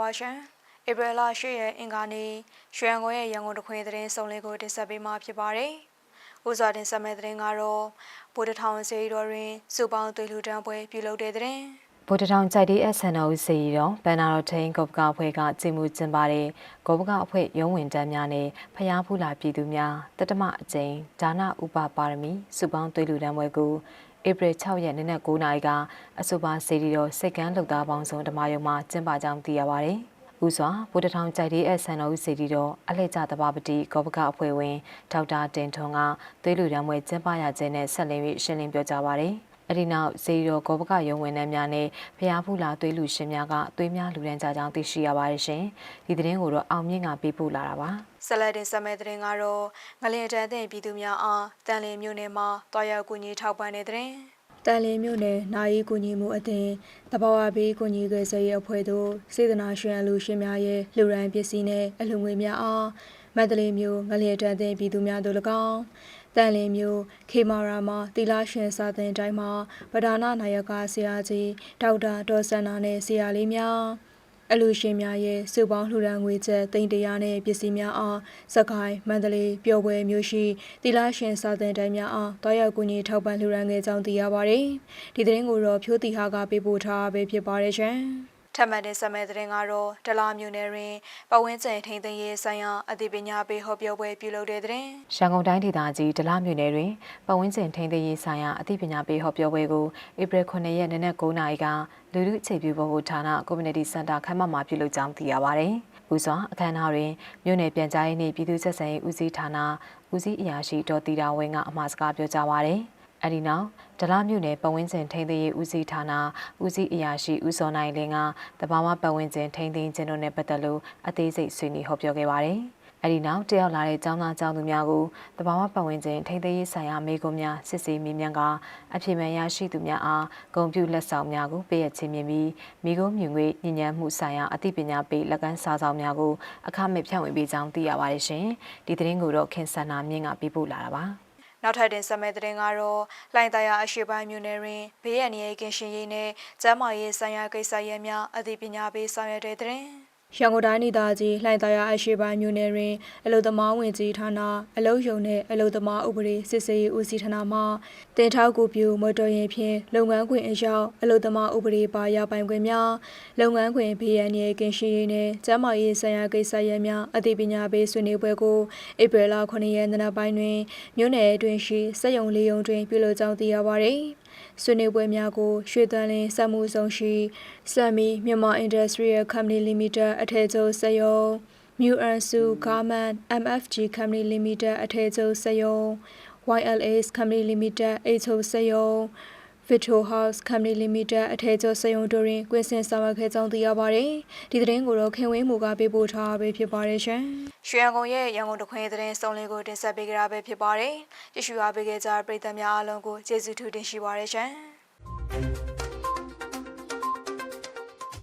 ပါရှင်ဧပြီလ10ရက်အင်္ဂါနေ့ရွှေရန်ကုန်ရဲ့ရန်ကုန်တခွင်သတင်းစုံလင်ကိုတင်ဆက်ပေးမှာဖြစ်ပါတယ်။ဥစွာတင်ဆက်မယ့်သတင်းကတော့ဗိုလ်တထောင်စေရီတော်တွင်စုပေါင်းသွေးလူတန်းပွဲပြုလုပ်တဲ့သတင်း။ဗိုလ်တထောင်ကြိုက်တဲ့ SNO စီရီတော်ဘန်နာတော်ထိန်ကော့ပကအဖွဲ့ကကြည်မှုကျင်းပတဲ့ကောပကအဖွဲ့ရုံးဝင်တန်းများနဲ့ဖျားဖူးလာပြည်သူများတတမအကျိန်ဒါနဥပပါရမီစုပေါင်းသွေးလူတန်းပွဲကို ဧပြီ6ရက်နေ့နက်9:00နာရီကအဆိုပါစီရီတော်စိတ်ကန်းလှုပ်သားပေါင်းစုံဓမ္မယုံမှာကျင်းပကြောင်းသိရပါတယ်။ဥစွာဗိုလ်တထောင်ကြိုက်တဲ့ SNO စီရီတော်အလှည့်ကျသဘာပတိကောပကအဖွဲ့ဝင်ဒေါက်တာတင်ထွန်းကသွေးလူတန်းပွဲကျင်းပရခြင်းနဲ့ဆက်လင်းပြီးရှင်းလင်းပြောကြားပါတယ်။ အဒီနောက်ဇေယျတော်ဂောဘကရုံဝင်နှန်းများနဲ့ဖျားဖူလာသွေးလူရှင်များကသွေးများလူဒန်းကြကြောင်းသိရှိရပါတယ်ရှင်။ဒီသတင်းကိုတော့အောင်မြင့်ကပေးပို့လာတာပါ။ဆက်လက်တင်ဆက်မယ့်သတင်းကတော့ငလင်တန်းတဲ့ပြည်သူများအားတန်လင်းမြို့နယ်မှာတွားရောက်ကူညီထောက်ပံ့တဲ့သတင်း။တန်လင်းမြို့နယ်နိုင်ကူညီမှုအသင်းတဘာဝဘေးကူညီရေးစေရေးအဖွဲ့တို့စေတနာရှင်အလူရှင်များရဲ့လူရန်ပစ္စည်းနဲ့အလှငွေများအားမန္တလေးမြို့ငလင်တန်းတဲ့ပြည်သူများတို့၎င်း တန်လင်းမြို့ခေမာရာမှာတီလာရှင်စာသင်တိုင်းမှာဗဒါနာနာယကဆရာကြီးဒေါက်တာဒေါ်စန္နာနဲ့ဆရာလေးများအလူရှင်များရဲ့စုပေါင်းလှူဒါန်းငွေချက်တိန်တရားနဲ့ပစ္စည်းများအားစကိုင်းမန္တလေးပျော်ပွဲမျိုးရှိတီလာရှင်စာသင်တိုင်းများအားတောက်ရောက်ကူညီထောက်ပံ့လှူဒါန်းခဲ့ကြောင်းသိရပါတယ်။ဒီသတင်းကိုတော့ဖြိုးတီဟာကပေးပို့ထားပဲဖြစ်ပါတယ်ရှင်။ ထပ်မံတဲ့ဆက်မဲ့သတင်းကတော့ဒလာမျိုးနယ်တွင်ပဝင်းကျင်ထိန်သိမ်းရေးဆိုင်ရာအသိပညာပေးဟောပြောပွဲပြုလုပ်တဲ့သတင်းရန်ကုန်တိုင်းဒေသကြီးဒလမြို့နယ်တွင်ပတ်ဝန်းကျင်ထိန်းသိမ်းရေးဆိုင်ရာအသိပညာပေးဟောပြောပွဲကိုဧပြီ9ရက်နေ့နက်9:00နာရီကလူလူအခြေပြုဘဟုဌာန Community Center ခမ်းမမှာပြုလုပ်ကြောင်းသိရပါဗျ။ဦးစွာအခမ်းအနားတွင်မြို့နယ်ပြန်ကြားရေးနှင့်ပြည်သူ့ဆက်ဆံရေးဦးစီးဌာနဦးစီးအရာရှိဒေါ်တီတာဝင်းကအမှာစကားပြောကြားပါရယ်။အဲဒီနောက် ဒလမြို့နယ်ပတ်ဝန်းကျင်ထိန်းသိမ်းရေးဦးစီးဌာနဦးစီးအရာရှိဦးစောနိုင်လင်းကတဘာဝပတ်ဝန်းကျင်ထိန်းသိမ်းခြင်းတို့နဲ့ပတ်သက်လို့အသေးစိတ်ဆွေးနွေးဟောပြောခဲ့ပါတယ်။အဲဒီနောက်တယောက်လာတဲ့ចောင်းသားចောင်းသူများကိုတဘာဝပတ်ဝန်းကျင်ထိန်းသိမ်းရေးဆိုင်ရာမေကွန်များစစ်ဆေးမေးမြန်းကအဖြစ်မှန်ရရှိသူများအားဂုဏ်ပြုလက်ဆောင်များကိုပေးရခြင်းမြင်ပြီးမိကုံးမြူငွေညဉ့်ညမ်းမှုဆိုင်ရာအသိပညာပေးလက်ကမ်းစာဆောင်များကိုအခမဲ့ဖြန့်ဝေပေးကြောင်းသိရပါတယ်ရှင်။ဒီသတင်းကိုတော့ခင်ဆန္နာမြင့်ကပေးပို့လာတာပါ။ နောက်ထပ်တင်ဆက်မဲ့သတင်းကတော့လိုင်တရာအရှိပိုင်းမြို့နယ်တွင်ဘေးရန်ရဲကင်းရှင်ရေးနဲ့ကျန်းမာရေးဆိုင်ရာကိစ္စရပ်များအသိပညာပေးဆောင်ရွက်တဲ့သတင်း ရန်ကုန်တိုင်းဒေသကြီးလှိုင်သာယာအရှိပိုင်းမြို့နယ်တွင်အလုသမားဝင်ကြီးဌာနအလုယုံနဲ့အလုသမားဥပဒေစစ်ဆေးရေးဦးစီးဌာနမှတင်ထောက်ကူပြုမော်တော်ယာဉ်ဖြင့်လုပ်ငန်းခွင်အရောက်အလုသမားဥပဒေပါရပိုင်ခွင့်များလုပ်ငန်းခွင်ဘေးရန်ရဲကင်းရှင်းရေးနဲ့ကျန်းမာရေးဆိုင်ရာကိစ္စရပ်များအသိပညာပေးဆွေးနွေးပွဲကိုဧပြီလ9ရက်နေ့နက်ပိုင်းတွင်မြို့နယ်အတွင်းရှိစက်ရုံလေးရုံတွင်ပြုလုပ်ကြောင်းသိရပါသည်။ ဆွေးနွေးပွဲများကို ရွှေတန်လင်းစက်မှုဆောင်ရှိစမ်မီမြန်မာ Industrial Company Limited အထည်ချုပ်စက်ရုံ Mu Ansu Garment MFG Company Limited အထည်ချုပ်စက်ရုံ YLS Company Limited အိတ်ချုပ်စက်ရုံ Vito House Company Limited အထည်ချုပ်စက်ရုံတို့တွင်ကွင်းစင်ဆောင်ရွက်ခဲ့ကြောင်းသိရပါတယ်။ဒီသတင်းကိုတော့ခင်ဝင်းမူကပေးပို့ထားပဲဖြစ်ပါတယ်ရှင်။ရွှေရန်ကုန်ရဲ့ရန်ကုန်တခွင်သတင်းစုံလင်ကိုတင်ဆက်ပေးကြတာပဲဖြစ်ပါတယ်။ကြည့်ရှုအားပေးကြတဲ့ပရိသတ်များအားလုံးကိုကျေးဇူးထူးတင်ရှိပါတယ်ရှင်။